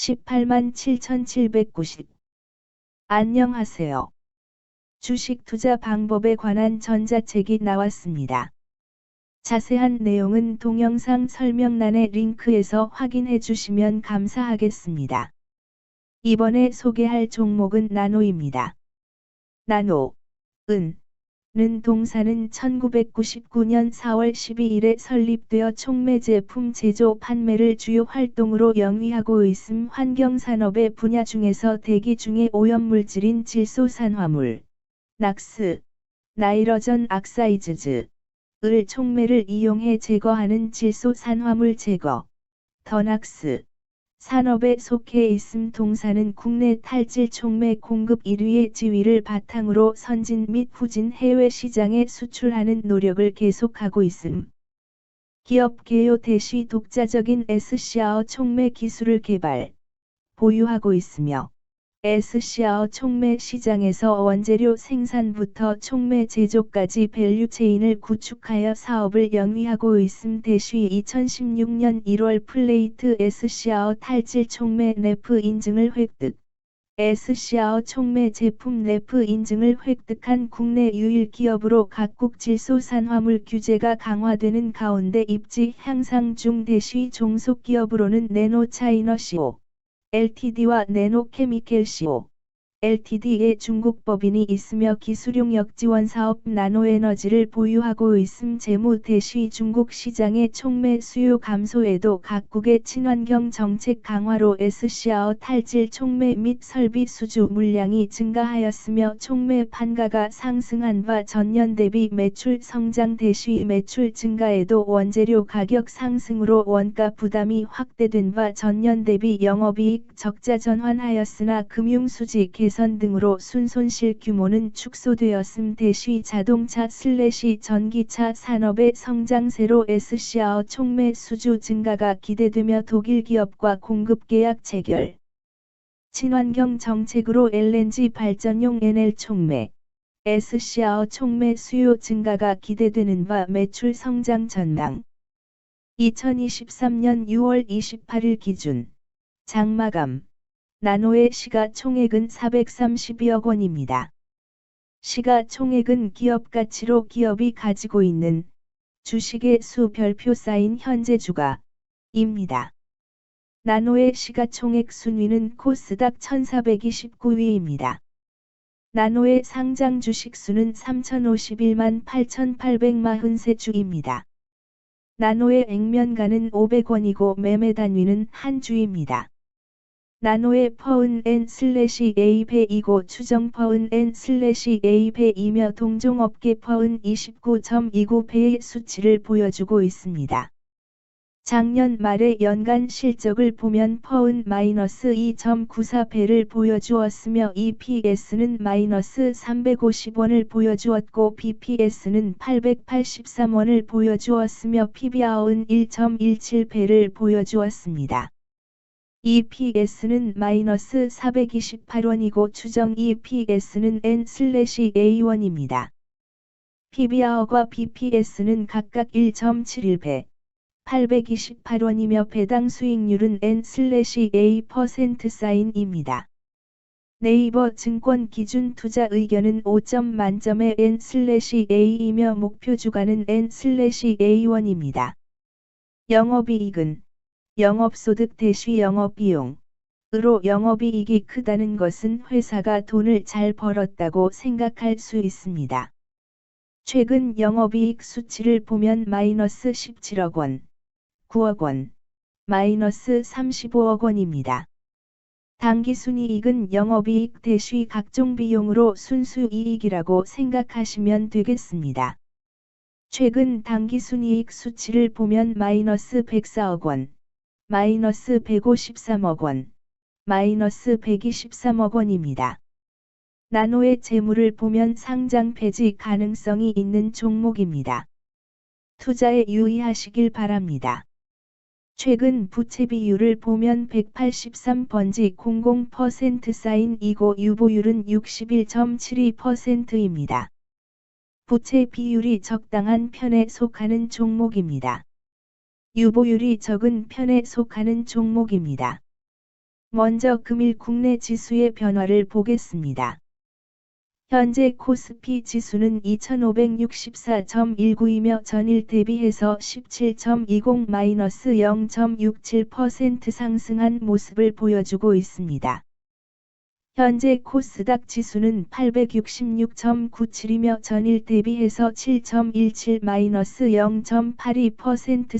18만 7,790. 안녕하세요. 주식 투자 방법에 관한 전자책이 나왔습니다. 자세한 내용은 동영상 설명란의 링크에서 확인해 주시면 감사하겠습니다. 이번에 소개할 종목은 나노입니다. 나노, 은, 는 동사는 1999년 4월 12일에 설립되어 촉매 제품 제조 판매를 주요 활동으로 영위하고 있음 환경산업의 분야 중에서 대기 중의 오염물질인 질소산화물, 낙스, 나이로전 악사이즈즈, 을 촉매를 이용해 제거하는 질소산화물 제거, 더낙스, 산업에 속해 있음 동사는 국내 탈질 촉매 공급 1위의 지위를 바탕으로 선진 및 후진 해외 시장에 수출하는 노력을 계속하고 있음. 기업 개요 대시 독자적인 S시아어 촉매 기술을 개발, 보유하고 있으며 S시아어 촉매 시장에서 원재료 생산부터 촉매 제조까지 밸류체인을 구축하여 사업을 영위하고 있음 대쉬 2016년 1월 플레이트 S시아어 탈질 촉매 래프 인증을 획득. S시아어 촉매 제품 래프 인증을 획득한 국내 유일 기업으로 각국 질소산화물 규제가 강화되는 가운데 입지 향상 중 대쉬 종속 기업으로는 네노차이너 CO. LTD와 네노케미켈시오 LTD의 중국 법인이 있으며 기술용역 지원 사업 나노에너지를 보유하고 있음 재무 대시 중국 시장의 촉매 수요 감소에도 각국의 친환경 정책 강화로 S시아어 탈질 촉매 및 설비 수주 물량이 증가하였으며 촉매 판가가 상승한 바 전년 대비 매출 성장 대시 매출 증가에도 원재료 가격 상승으로 원가 부담이 확대된 바 전년 대비 영업이익 적자 전환하였으나 금융수지 개 개선 등으로 순손실 규모는 축소되었음 대쉬 자동차 슬래시 전기차 산업의 성장세로 S시아어 촉매 수주 증가가 기대되며 독일 기업과 공급 계약 체결. 친환경 정책으로 LNG 발전용 NL 촉매. S시아어 촉매 수요 증가가 기대되는 바 매출 성장 전망. 2023년 6월 28일 기준 장마감 나노의 시가총액은 432억 원입니다. 시가총액은 기업 가치로 기업이 가지고 있는 주식의 수 별표 쌓인 현재 주가입니다. 나노의 시가총액 순위는 코스닥 1429위입니다. 나노의 상장 주식 수는 3051만 8843주입니다. 나노의 액면가는 500원이고 매매 단위는 한 주입니다. 나노의 퍼은 n 슬래시 a배이고 추정 퍼은 n 슬래시 a배이며 동종업계 퍼은 29.29 배의 수치를 보여주고 있습니다. 작년 말의 연간 실적을 보면 퍼은 마이너스 2.94배를 보여주었으며 EPS는 마이너스 350원을 보여주었고 BPS는 883원을 보여주었으며 PBR은 1.17배를 보여주었습니다. EPS는 마이너스 428원이고 추정 EPS는 N/A1입니다. PBR과 BPS는 각각 1.71배, 828원이며 배당 수익률은 N/A% 사인입니다. 네이버 증권 기준 투자 의견은 5점 만점의 N/A이며 목표 주가는 N/A1입니다. 영업이익은 영업소득 대시 영업비용. 으로 영업이익이 크다는 것은 회사가 돈을 잘 벌었다고 생각할 수 있습니다. 최근 영업이익 수치를 보면 마이너스 17억 원, 9억 원, 마이너스 35억 원입니다. 당기순이익은 영업이익 대시 각종 비용으로 순수이익이라고 생각하시면 되겠습니다. 최근 당기순이익 수치를 보면 마이너스 104억 원, 마이너스 153억 원, 마이너스 123억 원입니다. 나노의 재물을 보면 상장 폐지 가능성이 있는 종목입니다. 투자에 유의하시길 바랍니다. 최근 부채 비율을 보면 183번지 00% 사인 이고 유보율은 61.72%입니다. 부채 비율이 적당한 편에 속하는 종목입니다. 유보율이 적은 편에 속하는 종목입니다. 먼저 금일 국내 지수의 변화를 보겠습니다. 현재 코스피 지수는 2564.19이며 전일 대비해서 17.20-0.67% 상승한 모습을 보여주고 있습니다. 현재 코스닥 지수는 866.97이며 전일 대비해서 7.17-0.82%